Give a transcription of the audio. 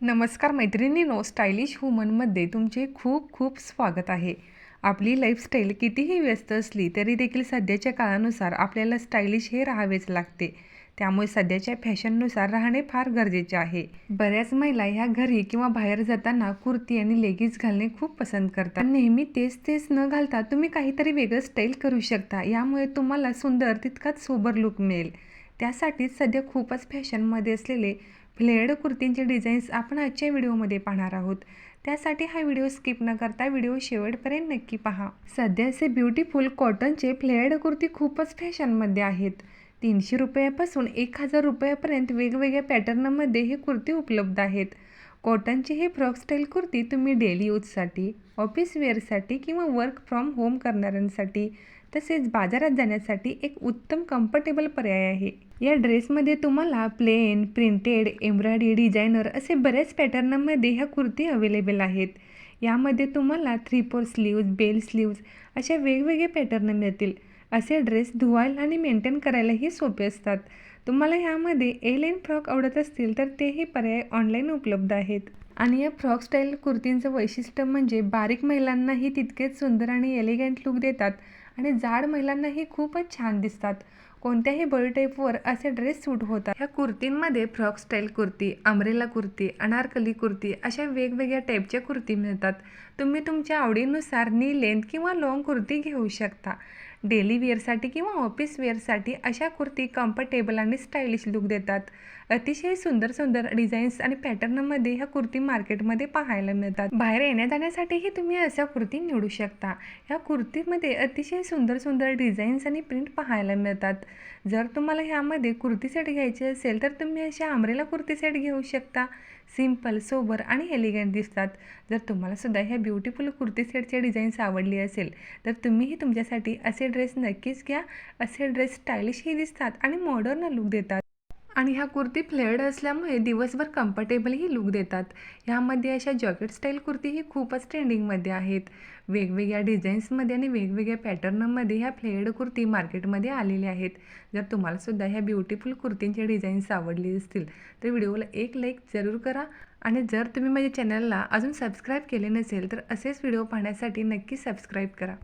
नमस्कार मैत्रिणींनो स्टायलिश वुमनमध्ये तुमचे खूप खूप स्वागत आहे. आपली लाईफस्टाईल कितीही व्यस्त असली तरी देखील सध्याच्या काळानुसार आपल्याला स्टायलिश हे राहावेच लागते. त्यामुळे सध्याच्या फॅशननुसार राहणे फार गरजेचे आहे. बऱ्याच महिला ह्या घरी किंवा बाहेर जाताना कुर्ती आणि लेगीज घालणे खूप पसंत करतात. नेहमी तेच तेच न घालता तुम्ही काहीतरी वेगळं स्टाईल करू शकता. यामुळे तुम्हाला सुंदर तितकाच सोबर लुक मिळेल. त्यासाठीच सध्या खूपच फॅशनमध्ये असलेले फ्लेअर्ड कुर्तींचे डिझाईन्स आपण आजच्या व्हिडिओमध्ये पाहणार आहोत. त्यासाठी हा व्हिडिओ स्किप न करता व्हिडिओ शेवटपर्यंत नक्की पहा. सध्याचे ब्युटिफुल कॉटनचे फ्लेअर्ड कुर्ती खूपच फॅशनमध्ये आहेत. तीनशे रुपयापासून एक हजार रुपयापर्यंत वेगवेगळ्या पॅटर्नमध्ये ही कुर्ती उपलब्ध आहेत. कॉटनची ही फ्रॉक स्टाईल कुर्ती तुम्ही डेली यूजसाठी ऑफिस वेअरसाठी किंवा वर्क फ्रॉम होम करणाऱ्यांसाठी तसेच बाजारात जाण्यासाठी एक उत्तम कम्फर्टेबल पर्याय आहे. या ड्रेसमध्ये तुम्हाला प्लेन प्रिंटेड एम्ब्रॉयडरी डिझायनर असे बऱ्याच पॅटर्नमध्ये ह्या कुर्ती अवेलेबल आहेत. यामध्ये तुम्हाला three four sleeves bell sleeves अशा वेगवेगळे पॅटर्न मिळतील. असे ड्रेस धुवायला आणि मेंटेन करायलाही सोपे असतात. तुम्हाला ह्यामध्ये ए लाईन फ्रॉक आवडत असतील तर तेही पर्याय ऑनलाईन उपलब्ध आहेत. आणि या फ्रॉक स्टाईल कुर्तींचं वैशिष्ट्य म्हणजे बारीक महिलांनाही तितकेच सुंदर आणि एलिगंट लुक देतात आणि जाड महिलांनाही खूपच छान दिसतात. कोणत्याही बॉडी टाईपवर असे ड्रेस सूट होतात. ह्या कुर्तींमध्ये frock style kurti umbrella kurti Anarkali kurti अशा वेगवेगळ्या टाईपच्या कुर्ती मिळतात. तुम्ही तुमच्या आवडीनुसार नी लेंथ किंवा लाँग कुर्ती घेऊ शकता. डेली वेअरसाठी किंवा ऑफिस वेअरसाठी अशा कुर्ती कम्फर्टेबल आणि स्टायलिश लुक देतात. अतिशय सुंदर सुंदर डिझाईन्स आणि पॅटर्नमध्ये ह्या कुर्ती मार्केटमध्ये पाहायला मिळतात. बाहेर येण्या जाण्यासाठीही तुम्ही अशा कुर्ती निवडू शकता. ह्या कुर्तीमध्ये अतिशय सुंदर सुंदर डिझाईन्स आणि प्रिंट पाहायला मिळतात. जर तुम्हाला ह्यामध्ये कुर्ती सेट घ्यायची असेल तर तुम्ही अशा आमरेला कुर्ती सेट घेऊ शकता. सिंपल सोबर आणि एलिगंट दिसतात. जर तुम्हाला सुद्धा ह्या ब्युटिफुल कुर्ती सेटचे डिझाईन्स आवडली असेल तर तुम्हीही तुमच्यासाठी असे ड्रेस नक्कीच घ्या. असे ड्रेस स्टायलिशही दिसतात आणि मॉडर्न लुक देतात. आणि ह्या कुर्ती फ्लेअर्ड असल्यामुळे दिवसभर कम्फर्टेबलही लुक देतात. ह्यामध्ये अशा जॉकेट स्टाईल कुर्तीही खूपच ट्रेंडिंगमध्ये आहेत. वेगवेगळ्या डिझाईन्समध्ये आणि वेगवेगळ्या पॅटर्नमध्ये ह्या फ्लेअर्ड कुर्ती मार्केटमध्ये आलेल्या आहेत. जर तुम्हालासुद्धा ह्या ब्युटिफुल कुर्तींचे डिझाईन्स आवडले असतील तर व्हिडिओला एक लाईक जरूर करा. आणि जर तुम्ही माझ्या चॅनलला अजून सबस्क्राईब केले नसेल तर असेच व्हिडिओ पाहण्यासाठी नक्की सबस्क्राईब करा.